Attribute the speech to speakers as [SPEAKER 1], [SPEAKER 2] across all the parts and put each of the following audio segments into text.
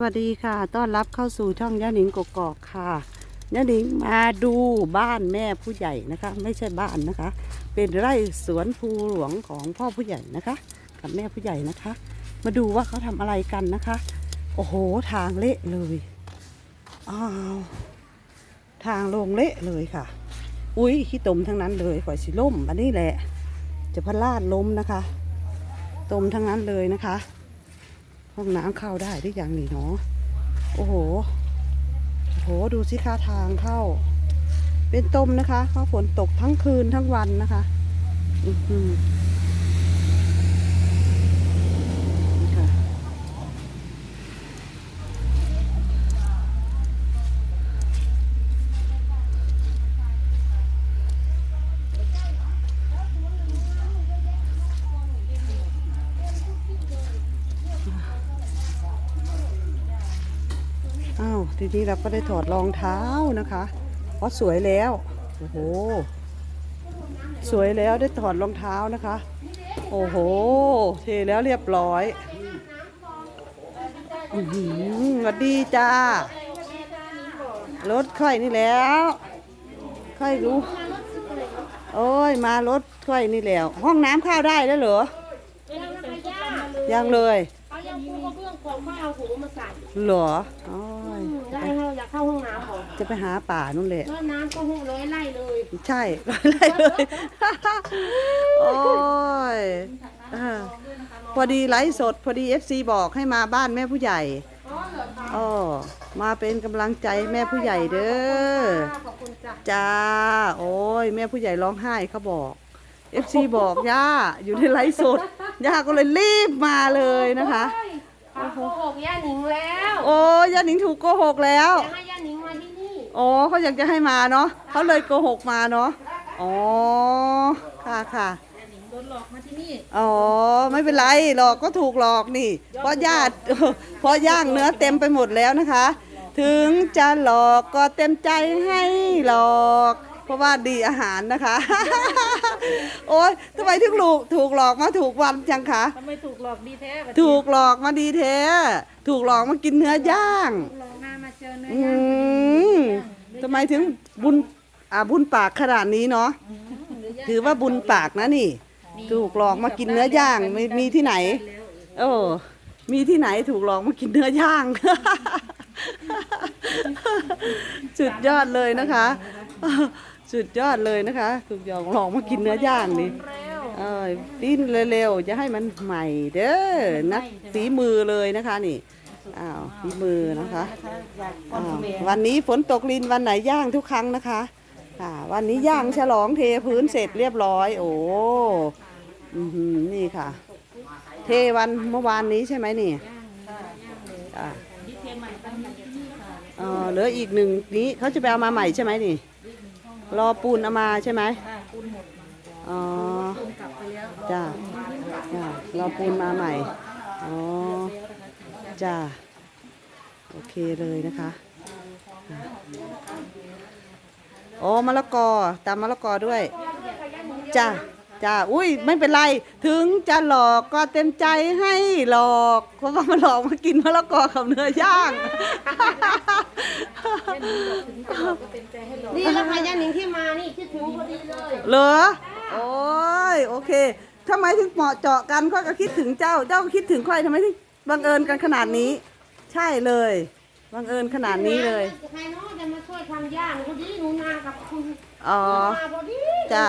[SPEAKER 1] สวัสดีค่ะ ต้อนรับเข้าสู่ช่องย่าหนิงกกอกค่ะย่าหนิงมาดูบ้านแม่ผู้ใหญ่นะคะ ไม่ใช่บ้านนะคะ เป็นไร่สวนภูหลวงของพ่อผู้ใหญ่นะคะ กับแม่ผู้ใหญ่นะคะ มาดูว่าเขาทำอะไรกันนะคะ โอ้โหทางเละเลยอ้าวทางลงเละเลยค่ะ อุ้ยขี้ตมทั้งนั้นเลยข่อยสิล่มอันนี้แหละ จะพลาดล้มนะคะ ตมทั้งนั้นเลยนะคะ ห้องน้ำเข้าได้หรือยังนี่เนาะโอ้โหโอ้โหดูสิคะทางเข้า เป็นตมนะคะเพราะฝนตกทั้งคืนทั้งวันนะคะ อือ อ้าวทีนี้เราก็ได้ถอดรองเท้านะคะเพราะสวยแล้วโอ้โหสวยแล้วได้ถอดรองเท้านะคะ โอ้โห เทแล้วเรียบร้อยอือหือสวัสดีจ้ารถค่อยนี่แล้วค่อยรู้ โอ้ย มารถค่อยนี่แล้ว ห้องน้ำเข้าได้แล้วเหรอ ยังเลย
[SPEAKER 2] เอายังปูกระเบื้องของเขาเอาหูมาใส่
[SPEAKER 1] เหรอโอ้ ย
[SPEAKER 2] ได้เราอยากเข้าห้องน้ำก่อน
[SPEAKER 1] จะไปหาป่านู่นแหละ
[SPEAKER 2] แล้วน้ำก็หูร้อยไล่เลย
[SPEAKER 1] ใช่อะไรเลย โอ้ยเออพอดีไลฟ์สด พอดี FC บอกให้มาบ้านแม่ผู้ใหญ่
[SPEAKER 2] อ๋อเหรอคะ
[SPEAKER 1] อ๋อมาเป็นกำลังใจแม่ผู้ใหญ่เด้อ
[SPEAKER 2] ขอบคุณจ้ะ
[SPEAKER 1] จ้า โอ้ย แม่ผู้ใหญ่ร้องไห้เขาบอก FC บอกย่าอยู่ในไลฟ์สดย่าก็เลยรีบมาเลยนะคะ
[SPEAKER 2] โอ้ โหโกหกย่าหนิงแล้ว
[SPEAKER 1] โอ้ยย่าหนิงถูกโกหกแล้ว
[SPEAKER 2] จะให้ย่าหนิงมาที่นี่
[SPEAKER 1] อ๋อเขาอยากจะให้มาเนาะเขาเลยโกหกมาเนาะอ๋อค่ะค่ะ
[SPEAKER 2] โดนหลอกมาที่นี่
[SPEAKER 1] อ๋อไม่เป็นไรหลอกก็ถูกหลอกนี่เพราะญาติเพราะย่างเนื้อเต็มไปหมดแล้วนะคะ ถึงจะหลอกก็เต็มใจให้หลอก เพราะว่าดีอาหารนะคะ โอ๊ยทำไมถึงลูกถูกหลอกมาถูกวันจังคะ
[SPEAKER 2] ทำไมถูกหลอกดีแท้
[SPEAKER 1] ถูกหลอกมาดีแท้ ถูกหลอกมากินเนื้อย่าง
[SPEAKER 2] หลอกหน้ามาเจอเนื้
[SPEAKER 1] อืมทำไมถึงบุญอ่าบุญปากขนาดนี้เนาะถือว่าบุญปากนะนี่ ถูกหลอกมากินเนื้อย่างไม่มีที่ไหนเออมีที่ไหนถูกหลอกมากินเนื้อย่าง สุดยอดเลยนะคะ สุดยอดเลยนะคะถูกหลอกหลอกมากินเนื้อย่างนี่
[SPEAKER 2] แล้ว
[SPEAKER 1] เออดิ้นเร็วๆจะให้มันใหม่เด้อนักฝีมือเลยนะคะนี่อ้าวฝีมือนะคะ
[SPEAKER 2] อยาก
[SPEAKER 1] อ้าววันนี้ฝนตกลินวันไหนย่างทุกครั้งนะคะอ่าวันนี้ย่างฉลองเทพื้นเสร็จเรียบร้อย โอ้อื้อหือนี่ค่ะ เทวันเมื่อวานนี้ใช่ไหมนี่อ่าเออเหลืออีกหนึ่งนี้เขาจะไปเอามาใหม่ใช่ไหมนี่ รอปูนเอามาใช่ไหมอ๋อจ้าจ้ารอปูนมาใหม่ อ๋อ จ้า โอเคเลยนะคะอะโอ้มะละกอตามมะละกอด้วย จ้า จ้าอุ้ยไม่เป็นไร ถึงจะหลอกก็เต็มใจให้หลอกเพราะว่ามาหลอกมากินมะละกอกับเนื้อย่าง
[SPEAKER 2] นี่แล้วค่ะย่าหนิงที่มานี่คิดถึงพอดีเลย
[SPEAKER 1] เหรอโอ้ยโอเคทำไมถึงเหมาะเจาะกันค่อยก็คิดถึงเจ้า เจ้าก็คิดถึงค่อยทำไมถึงบังเอิญกันขนาดนี้ ใช่เลยบังเอิญขนาดนี้เลย
[SPEAKER 2] ใครเนาะจะมาช่วยทำย่าหนูพอดีหนูนากับคุณ
[SPEAKER 1] อ๋อ
[SPEAKER 2] มาพอดี
[SPEAKER 1] จ้า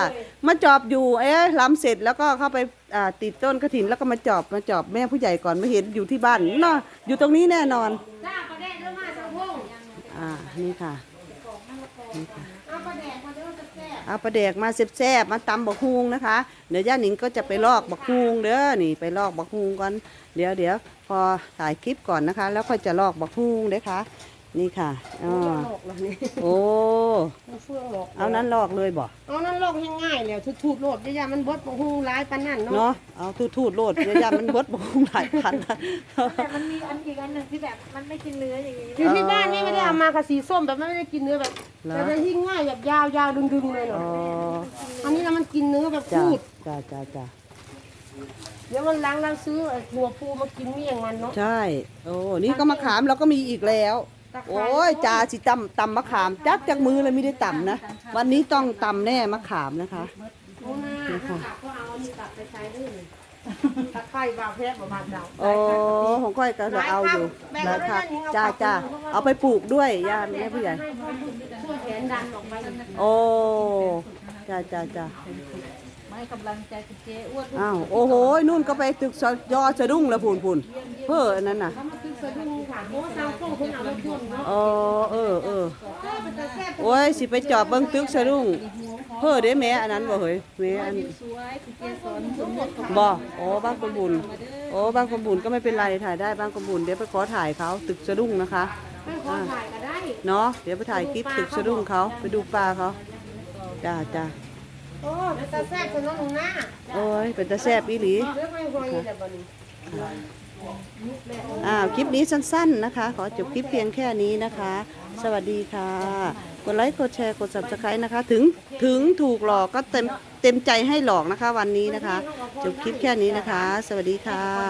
[SPEAKER 1] มาจอบอยู่ เอ๊ะล้ำเสร็จแล้วก็เข้าไปอ่าติดต้นกระถินแล้วก็มาจอบมาจอบแม่ผู้ใหญ่ก่อนมาเห็นอยู่ที่บ้านเนาะอยู่ตรงนี้แน่นอน
[SPEAKER 2] จ้าประแดดเรื่องมาสังพง
[SPEAKER 1] อ่านี่ค่ะนี่ค่ะ
[SPEAKER 2] เอาประแดดมาเด้อจะแซ่บ
[SPEAKER 1] เอาปลาแดกมาแซ่บๆมาตำบักฮุงนะคะ เดี๋ยวย่าหนิงก็จะไปลอกบักฮุงเด้อนี่ไปลอกบักฮุงก่อนเดี๋ยวเดี๋ยวพอถ่ายคลิปก่อนนะคะ แล้วค่อยจะลอกบักฮุงเด้อค่ะ นี่ค่ะอ๋อ
[SPEAKER 2] หลอกแล้วนี่
[SPEAKER 1] โอ้
[SPEAKER 2] เฟื่องหลอก
[SPEAKER 1] เอานั้นลอกเลยบ่
[SPEAKER 2] เอานั่นหลอกยังง่ายแล้วทุบๆโหลดย่าๆมันบดบ่ฮู้ร้ายปานนั้นเนาะ
[SPEAKER 1] เนาะเอาทูดๆโลดเดี๋ยวย่ามันเบดบักฮุงหลายพันนะ
[SPEAKER 3] แต่มันมีอันอีกอันหนึ่งที่แบบมันไม่กินเนื้ออย่างนี้
[SPEAKER 2] อยู่ที่บ้านนี่ไม่ได้เอามาค่ะสีส้มแบบไม่ได้กินเนื้อแบบ
[SPEAKER 1] เหรอ
[SPEAKER 2] แต่ที่ง่ายแบบยาวๆดึงๆเลย
[SPEAKER 1] อ๋
[SPEAKER 2] เนาะ
[SPEAKER 1] อ
[SPEAKER 2] อันนี้นะมันกินเนื้อแบบ
[SPEAKER 1] จ้า
[SPEAKER 2] พูด
[SPEAKER 1] จ้าจ้าจ้า
[SPEAKER 2] เดี๋ยววันหลังเราซื้อไอ้หัวปูมากินเมี่ยงมันเนาะ
[SPEAKER 1] ใช่ โอ้นี่ก็มะขามเราก็มีอีกแล้ว
[SPEAKER 2] ตะไคร้
[SPEAKER 1] โอ้ยจ่าสิตำตำมะขาม จักจากมือเลยไม่ได้ตำนะ วันนี้ต้องตำแน่มะขามนะคะ
[SPEAKER 2] โอ้น่าถ้ากลับก็เอาอันนี้กลับไปใช้ด้วยเลยตะไคร้บาแพทย์ประมาณเรา
[SPEAKER 1] โอ้ของก้อยก็จะเอาอยู่
[SPEAKER 2] แบ่ง
[SPEAKER 1] ได้
[SPEAKER 2] ไว้
[SPEAKER 1] ค่ะ
[SPEAKER 2] ด้านนี้เอา
[SPEAKER 1] จ้า
[SPEAKER 2] ไป
[SPEAKER 1] จ้า
[SPEAKER 2] ปลูก
[SPEAKER 1] เอาไปปลูกด้วยย่าแม่ผู้ใหญ่
[SPEAKER 2] ช่วยแขนดันออกไป
[SPEAKER 1] โอ้จ้าจ้าจ้า
[SPEAKER 3] ไม่กำลังใจคุณเจ๊อ้วน
[SPEAKER 1] อ้าวโอ้โห นู่นก็ไปตึกสะยอสะดุ้งแล้วพูนพูนเพ้ออันนั้นน่ะ
[SPEAKER 2] เขามาขึ้นสะดุ้งค่ะเพราะว่าทางโค้งเพิ่นเอารถยนต์เนาะ
[SPEAKER 1] อ๋อเออเออ
[SPEAKER 2] เออเป็นตาแซ่บ
[SPEAKER 1] โอ้ยสิไปจอบเบิ่งตึกสะดุ้งเพ้อเด้แม่อันนั้นบ่เฮ้ยแม่อัน
[SPEAKER 3] สวยคุณเจ๊สอนสมบท
[SPEAKER 1] บ่โอ้บางกระบุญโอ้บางกระบุญก็ไม่เป็นไรถ่ายได้บางกระบุญเดี๋ยวไปขอถ่ายเขาตึกสะดุ้งนะคะ
[SPEAKER 2] ให้ขอถ่ายก็ได้
[SPEAKER 1] เนาะเดี๋ยวไปถ่ายคลิปตึกสะดุ้งเขาไปดูปลาเขาจ้าจ้า
[SPEAKER 2] โอ้เป็นตาแซ่บเถอะเนาะหนูหน้า
[SPEAKER 1] โอ้ยเป็นตาแซ่บอีหลี
[SPEAKER 2] เลือกไม่หอยแต่บัดนี้
[SPEAKER 1] อ้าวคลิปนี้สั้นๆนะคะ ขอจบคลิปเพียงแค่นี้นะคะ สวัสดีค่ะ กดไลค์กดแชร์กด subscribe นะคะ ถึงถึงถูกหลอกก็เต็มเต็มใจให้หลอกนะคะวันนี้นะคะ จบคลิปแค่นี้นะคะ สวัสดีค่ะ